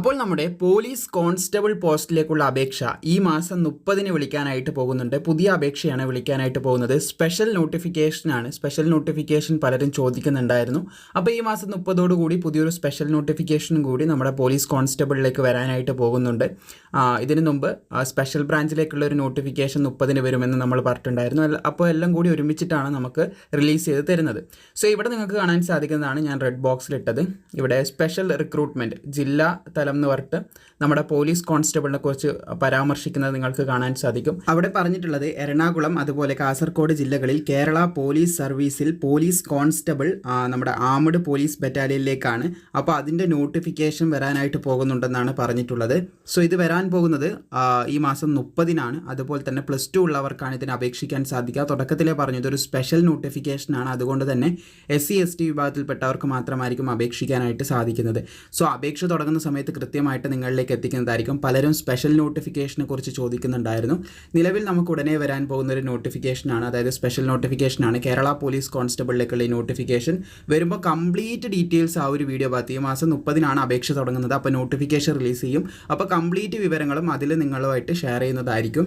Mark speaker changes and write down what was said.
Speaker 1: അപ്പോൾ നമ്മുടെ police constable പോസ്റ്റിലേക്കുള്ള അപേക്ഷ ഈ മാസം മുപ്പതിന് വിളിക്കാനായിട്ട് പോകുന്നുണ്ട്. പുതിയ അപേക്ഷയാണ് വിളിക്കാനായിട്ട് പോകുന്നത്. സ്പെഷ്യൽ നോട്ടിഫിക്കേഷനാണ്. സ്പെഷ്യൽ നോട്ടിഫിക്കേഷൻ പലരും ചോദിക്കുന്നുണ്ടായിരുന്നു. അപ്പോൾ ഈ മാസം മുപ്പതോടുകൂടി പുതിയൊരു സ്പെഷ്യൽ നോട്ടിഫിക്കേഷനും കൂടി നമ്മുടെ പോലീസ് കോൺസ്റ്റബിളിലേക്ക് വരാനായിട്ട് പോകുന്നുണ്ട്. ഇതിനു മുമ്പ് സ്പെഷ്യൽ ബ്രാഞ്ചിലേക്കുള്ള ഒരു നോട്ടിഫിക്കേഷൻ മുപ്പതിന് വരുമെന്ന് നമ്മൾ പറഞ്ഞിട്ടുണ്ടായിരുന്നു. അപ്പോൾ എല്ലാം കൂടി ഒരുമിച്ചിട്ടാണ് നമുക്ക് റിലീസ് ചെയ്ത് തരുന്നത്. സോ ഇവിടെ നിങ്ങൾക്ക് കാണാൻ സാധിക്കുന്നതാണ് ഞാൻ റെഡ് ബോക്സിലിട്ടത് ഇവിടെ സ്പെഷ്യൽ റിക്രൂട്ട്മെന്റ് ജില്ലാ തലം എന്ന് പറഞ്ഞിട്ട് നമ്മുടെ പോലീസ് കോൺസ്റ്റബിളിനെ കുറിച്ച് പരാമർശിക്കുന്നത് നിങ്ങൾക്ക് കാണാൻ സാധിക്കും. അവിടെ പറഞ്ഞിട്ടുള്ളത് എറണാകുളം അതുപോലെ കാസർഗോഡ് ജില്ലകളിൽ കേരള പോലീസ് സർവീസിൽ പോലീസ് കോൺസ്റ്റബിൾ നമ്മുടെ ആമഡ് പോലീസ് ബറ്റാലിയനിലേക്കാണ് അപ്പോൾ അതിന്റെ നോട്ടിഫിക്കേഷൻ വരാനായിട്ട് പോകുന്നുണ്ടെന്നാണ് പറഞ്ഞിട്ടുള്ളത്. സോ ഇത് വരാൻ പോകുന്നത് ഈ മാസം മുപ്പതിനാണ്. അതുപോലെ തന്നെ പ്ലസ് ടു ഉള്ളവർക്കാണ് ഇതിന് അപേക്ഷിക്കാൻ സാധിക്കുക. തുടക്കത്തിലേ പറഞ്ഞു ഇതൊരു സ്പെഷ്യൽ നോട്ടിഫിക്കേഷനാണ് അതുകൊണ്ട് തന്നെ എസ് സി എസ് ടി വിഭാഗത്തിൽപ്പെട്ടവർക്ക് മാത്രമായിരിക്കും അപേക്ഷിക്കാനായിട്ട് സാധിക്കുന്നത്. സോ അപേക്ഷ തുടങ്ങുന്ന സമയത്ത് കൃത്യമായിട്ട് നിങ്ങളിലേക്ക് എത്തിക്കുന്നതായിരിക്കും. പലരും സ്പെഷ്യൽ നോട്ടിഫിക്കേഷനെ കുറിച്ച് ചോദിക്കുന്നുണ്ടായിരുന്നു. നിലവിൽ നമുക്ക് ഉടനെ വരാൻ പോകുന്ന ഒരു നോട്ടിഫിക്കേഷനാണ് അതായത് സ്പെഷ്യൽ നോട്ടിഫിക്കേഷനാണ് കേരള പോലീസ് കോൺസ്റ്റബിളിലേക്കുള്ള ഈ നോട്ടിഫിക്കേഷൻ വരുമ്പോൾ കംപ്ലീറ്റ് ഡീറ്റെയിൽസ് ആ ഒരു വീഡിയോ ഭാഗത്ത് ഈ മാസം മുപ്പതിനാണ് അപേക്ഷ തുടങ്ങുന്നത്. അപ്പോൾ നോട്ടിഫിക്കേഷൻ റിലീസ് ചെയ്യും. അപ്പോൾ കംപ്ലീറ്റ് വിവരങ്ങളും അതിൽ നിങ്ങളുമായിട്ട് ഷെയർ ചെയ്യുന്നതായിരിക്കും.